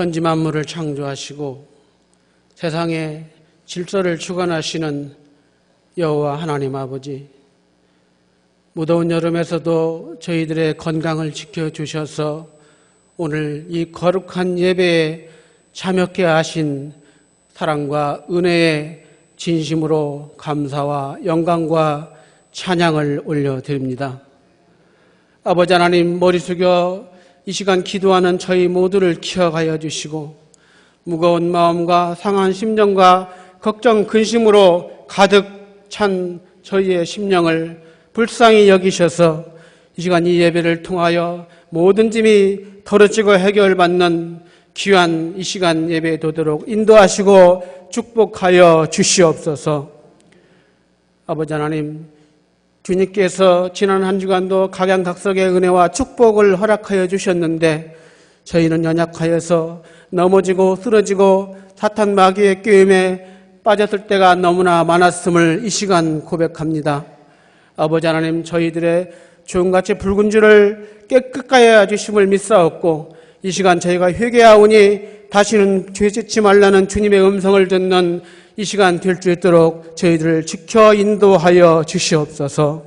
천지 만물을 창조하시고 세상에 질서를 주관하시는 여호와 하나님 아버지 무더운 여름에서도 저희들의 건강을 지켜주셔서 오늘 이 거룩한 예배에 참여케 하신 사랑과 은혜에 진심으로 감사와 영광과 찬양을 올려드립니다. 아버지 하나님 머리 숙여 이 시간 기도하는 저희 모두를 기억하여 주시고 무거운 마음과 상한 심정과 걱정 근심으로 가득 찬 저희의 심령을 불쌍히 여기셔서 이 시간 이 예배를 통하여 모든 짐이 덜어지고 해결받는 귀한 이 시간 예배에 도도록 인도하시고 축복하여 주시옵소서. 아버지 하나님, 주님께서 지난 한 주간도 각양각색의 은혜와 축복을 허락하여 주셨는데 저희는 연약하여서 넘어지고 쓰러지고 사탄 마귀의 끼임에 빠졌을 때가 너무나 많았음을 이 시간 고백합니다. 아버지 하나님 저희들의 주음같이 붉은 줄을 깨끗하게 해주심을 믿사옵고 이 시간 저희가 회개하오니 다시는 죄 짓지 말라는 주님의 음성을 듣는 이 시간 될 수 있도록 저희들을 지켜 인도하여 주시옵소서.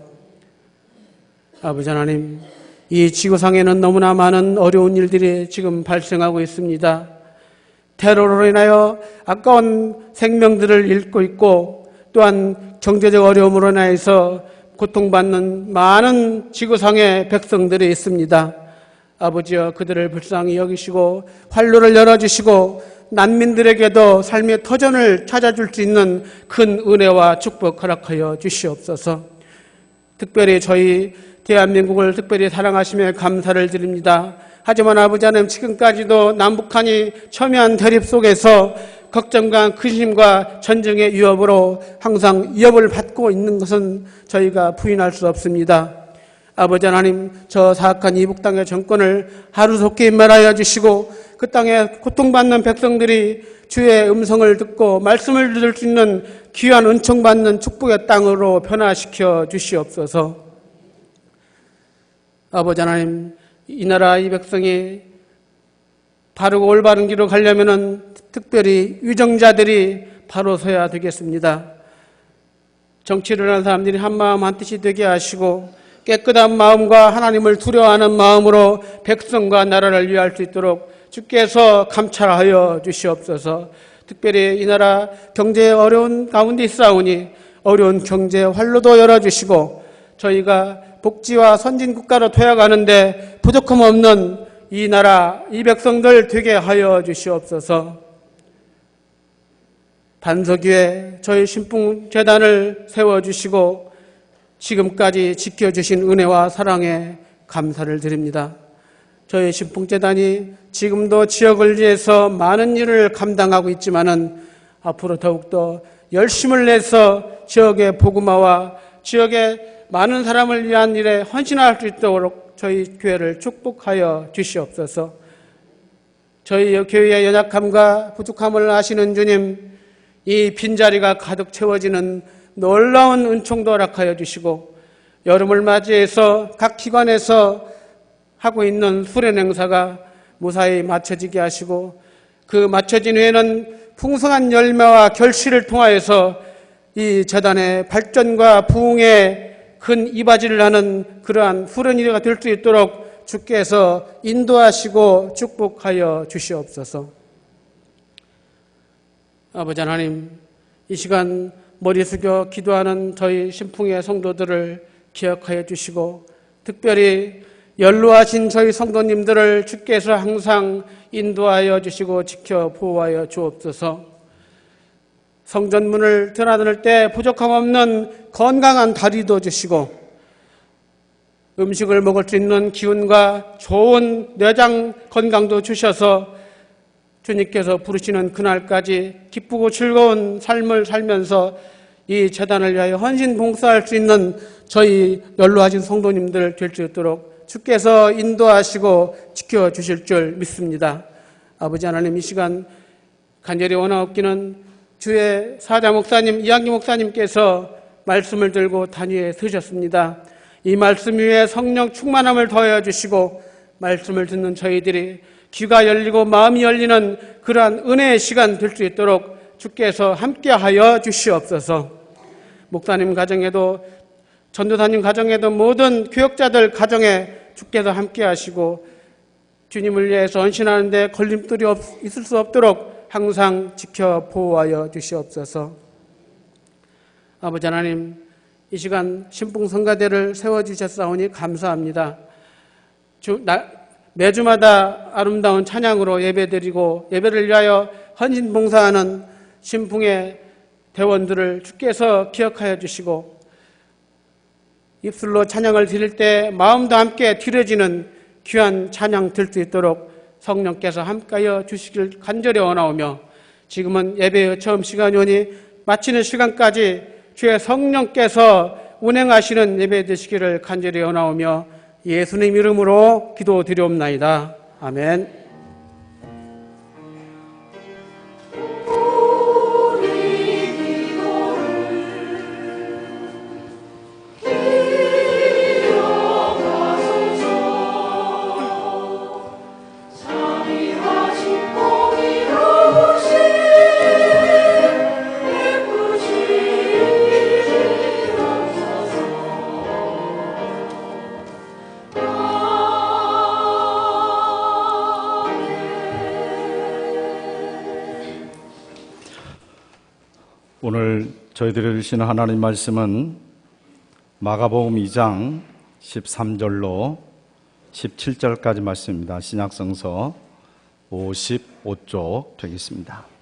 아버지 하나님, 이 지구상에는 너무나 많은 어려운 일들이 지금 발생하고 있습니다. 테러로 인하여 아까운 생명들을 잃고 있고 또한 경제적 어려움으로 인해서 고통받는 많은 지구상의 백성들이 있습니다. 아버지여 그들을 불쌍히 여기시고 활로를 열어주시고 난민들에게도 삶의 터전을 찾아줄 수 있는 큰 은혜와 축복 허락하여 주시옵소서. 특별히 저희 대한민국을 특별히 사랑하시며 감사를 드립니다. 하지만 아버지 하나님 지금까지도 남북한이 첨예한 대립 속에서 걱정과 근심과 전쟁의 위협으로 항상 위협을 받고 있는 것은 저희가 부인할 수 없습니다. 아버지 하나님 저 사악한 이북 땅의 정권을 하루속히 멸하여 주시고 그 땅에 고통받는 백성들이 주의 음성을 듣고 말씀을 들을 수 있는 귀한 은총받는 축복의 땅으로 변화시켜 주시옵소서. 아버지 하나님 이 나라 이 백성이 바르고 올바른 길로 가려면은 특별히 위정자들이 바로 서야 되겠습니다. 정치를 하는 사람들이 한 마음 한 뜻이 되게 하시고 깨끗한 마음과 하나님을 두려워하는 마음으로 백성과 나라를 위할 수 있도록 주께서 감찰하여 주시옵소서. 특별히 이 나라 경제 어려운 가운데 있사오니 어려운 경제 활로도 열어주시고 저희가 복지와 선진 국가로 되어가는데 부족함 없는 이 나라 이 백성들 되게 하여 주시옵소서. 반석 위에 저희 신풍 재단을 세워 주시고 지금까지 지켜 주신 은혜와 사랑에 감사를 드립니다. 저희 신풍재단이 지금도 지역을 위해서 많은 일을 감당하고 있지만은 앞으로 더욱더 열심을 내서 지역의 복음화와 지역의 많은 사람을 위한 일에 헌신할 수 있도록 저희 교회를 축복하여 주시옵소서. 저희 교회의 연약함과 부족함을 아시는 주님, 이 빈자리가 가득 채워지는 놀라운 은총도 허락하여 주시고 여름을 맞이해서 각 기관에서 하고 있는 수련 행사가 무사히 마쳐지게 하시고 그 마쳐진 후에는 풍성한 열매와 결실을 통하여서 이 재단의 발전과 부흥에 큰 이바지를 하는 그러한 일가 될 수 있도록 주께서 인도하시고 축복하여 주시옵소서. 아버지 하나님, 이 시간 머리 숙여 기도하는 저희 신풍의 성도들을 기억하여 주시고 특별히 연로하신 저희 성도님들을 주께서 항상 인도하여 주시고 지켜 보호하여 주옵소서. 성전문을 드나들 때 부족함 없는 건강한 다리도 주시고 음식을 먹을 수 있는 기운과 좋은 내장 건강도 주셔서 주님께서 부르시는 그날까지 기쁘고 즐거운 삶을 살면서 이 재단을 위하여 헌신 봉사할 수 있는 저희 연로하신 성도님들 될 수 있도록 주께서 인도하시고 지켜주실 줄 믿습니다. 아버지 하나님 이 시간 간절히 원하옵기는 주의 사자 목사님 이양기 목사님께서 말씀을 들고 단위에 서셨습니다. 이 말씀 위에 성령 충만함을 더하여 주시고 말씀을 듣는 저희들이 귀가 열리고 마음이 열리는 그러한 은혜의 시간 될 수 있도록 주께서 함께하여 주시옵소서. 목사님 가정에도 전도사님 가정에도 모든 교역자들 가정에 주께서 함께 하시고 주님을 위해서 헌신하는데 걸림돌이 없, 있을 수 없도록 항상 지켜 보호하여 주시옵소서. 아버지 하나님, 이 시간 신풍성가대를 세워주셨사오니 감사합니다. 주, 나, 매주마다 아름다운 찬양으로 예배드리고 예배를 위하여 헌신봉사하는 신풍의 대원들을 주께서 기억하여 주시고 입술로 찬양을 드릴 때 마음도 함께 드려지는 귀한 찬양 들 수 있도록 성령께서 함께하여 주시길 간절히 원하오며 지금은 예배의 처음 시간이 오니 마치는 시간까지 주의 성령께서 운행하시는 예배 되시기를 간절히 원하오며 예수님 이름으로 기도드리옵나이다. 아멘. 오늘 저희들이 주시는 하나님 말씀은 마가복음 2장 13절로 17절까지 말씀입니다. 신약성서 55쪽 되겠습니다.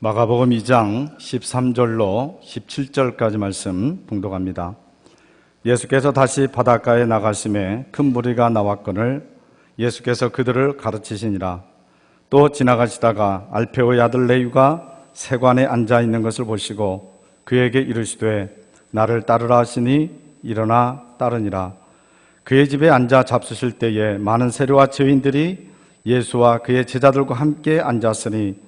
마가복음 2장 13절로 17절까지 말씀 봉독합니다. 예수께서 다시 바닷가에 나가심에 큰 무리가 나왔거늘 예수께서 그들을 가르치시니라. 또 지나가시다가 알페오의 아들 레위가 세관에 앉아 있는 것을 보시고 그에게 이르시되 나를 따르라 하시니 일어나 따르니라. 그의 집에 앉아 잡수실 때에 많은 세류와 죄인들이 예수와 그의 제자들과 함께 앉았으니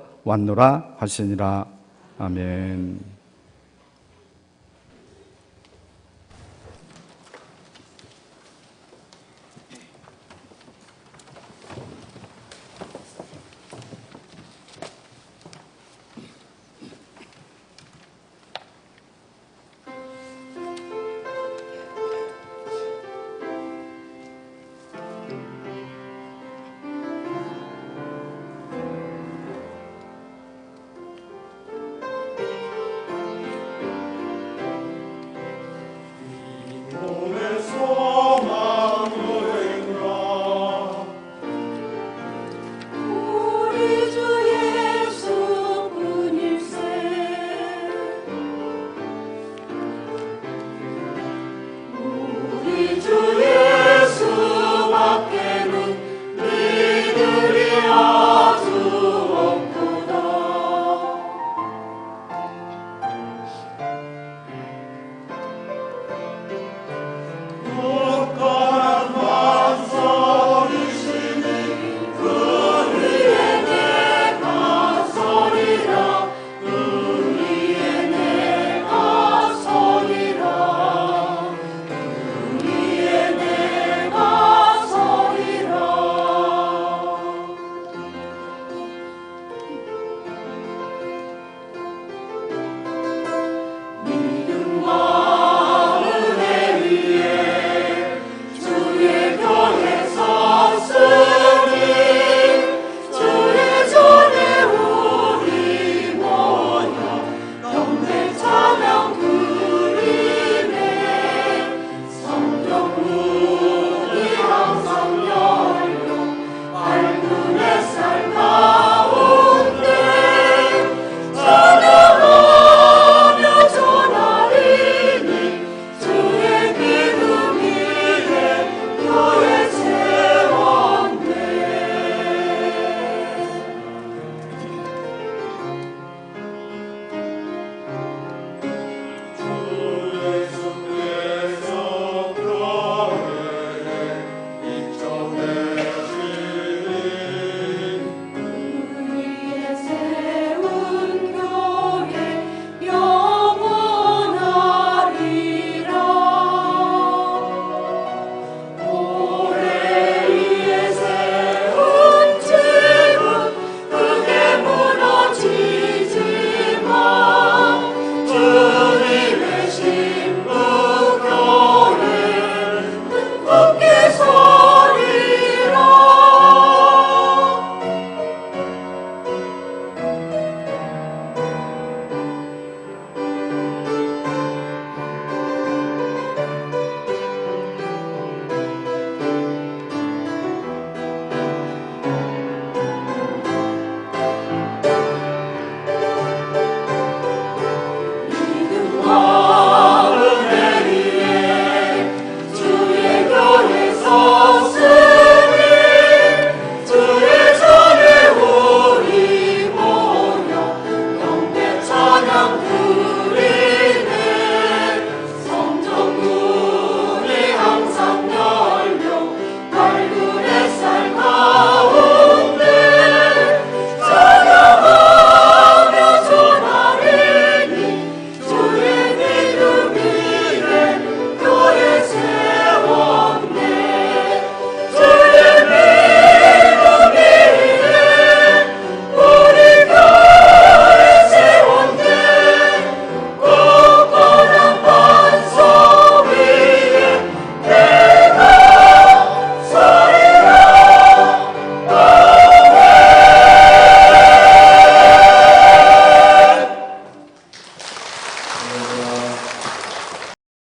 왔노라 하시니라. 아멘.